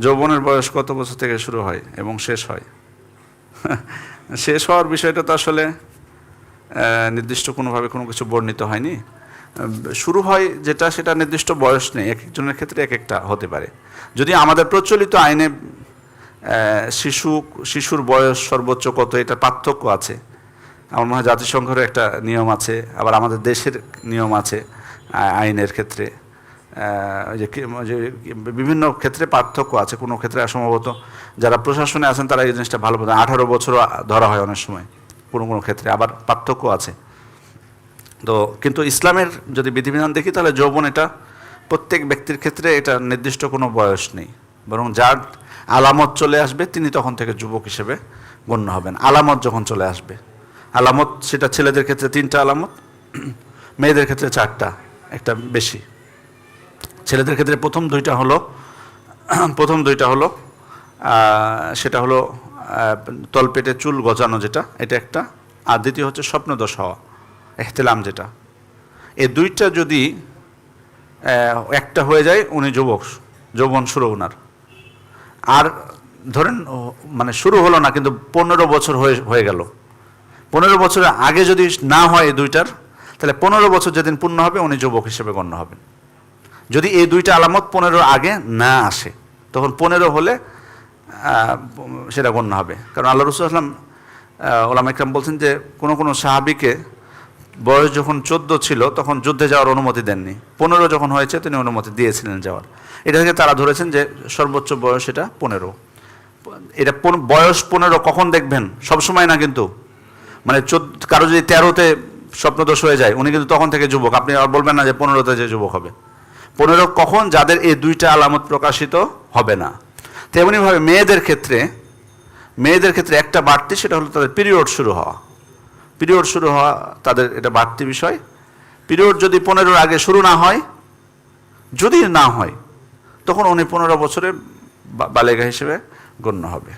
যৌবনের বয়স কত বছর থেকে শুরু হয় এবং শেষ হয়? শেষ হওয়ার বিষয়টা তো আসলে নির্দিষ্ট কোনোভাবে কোনো কিছু বর্ণিত হয়নি। শুরু হয় যেটা, সেটা নির্দিষ্ট বয়স নেই, এক একজনের ক্ষেত্রে এক একটা হতে পারে। যদি আমাদের প্রচলিত আইনে শিশু, শিশুর বয়স সর্বোচ্চ কত এটা পার্থক্য আছে। আমার মনে হয় জাতিসংঘের একটা নিয়ম আছে, আবার আমাদের দেশের নিয়ম আছে আইনের ক্ষেত্রে। যে বিভিন্ন ক্ষেত্রে পার্থক্য আছে, কোনো ক্ষেত্রে সম্ভবত যারা প্রশাসনে আছেন তারা এই জিনিসটা ভালো বোঝেন। আঠারো বছরও ধরা হয় অনেক সময়, কোনো কোনো ক্ষেত্রে আবার পার্থক্য আছে। তো কিন্তু ইসলামের যদি বিধিবিধান দেখি, তাহলে যৌবন এটা প্রত্যেক ব্যক্তির ক্ষেত্রে এটা নির্দিষ্ট কোনো বয়স নেই। বরং যার আলামত চলে আসবে, তিনি তখন থেকে যুবক হিসেবে গণ্য হবেন। আলামত যখন চলে আসবে, আলামত সেটা ছেলেদের ক্ষেত্রে তিনটা আলামত, মেয়েদের ক্ষেত্রে চারটা, একটা বেশি। ছেলেদের ক্ষেত্রে প্রথম দুইটা হলো, প্রথম দুইটা হলো সেটা হলো তলপেটে চুল গজানো যেটা, এটা একটা। আর দ্বিতীয় হচ্ছে স্বপ্নদোষ হওয়া, এহতেলাম যেটা। এই দুইটা যদি একটা হয়ে যায়, উনি যুবক, যৌবন শুরু ওনার। আর ধরেন মানে শুরু হলো না, কিন্তু পনেরো বছর হয়ে হয়ে গেল। পনেরো বছরের আগে যদি না হয় এই দুইটার, তাহলে পনেরো বছর যেদিন পূর্ণ হবে, উনি যুবক হিসেবে গণ্য হবেন। যদি এই দুইটা আলামত পনেরো আগে না আসে, তখন পনেরো হলে সেটা গণ্য হবে। কারণ আল্লাহ রসুল আসলাম ওলাম ইকরাম বলছেন যে, কোনো কোনো সাহাবিকে বয়স যখন চোদ্দ ছিল, তখন যুদ্ধে যাওয়ার অনুমতি দেননি। পনেরো যখন হয়েছে, তিনি অনুমতি দিয়েছিলেন যাওয়ার। এটা থেকে তারা ধরেছেন যে, সর্বোচ্চ বয়স এটা পনেরো। এটা বয়স পনেরো কখন দেখবেন? সবসময় না কিন্তু? মানে কারও যদি তেরোতে স্বপ্নদোষ হয়ে যায়, উনি কিন্তু তখন থেকে যুবক। আপনি আর বলবেন না যে, পনেরোতে যে যুবক হবে। পনেরো কখন যাদের এই দুইটা আলামত প্রকাশিত হবে না। তেমনিভাবে মেয়েদের ক্ষেত্রে মেয়েদের ক্ষেত্রে একটা বাড়তি, সেটা হলো তাদের পিরিয়ড শুরু হওয়া। পিরিয়ড শুরু হওয়া তাদের এটা বাড়তি বিষয়। পিরিয়ড যদি পনেরোর আগে শুরু না হয়, যদি না হয়, তখন উনি পনেরো বছরে বালেগা হিসেবে গণ্য হবে।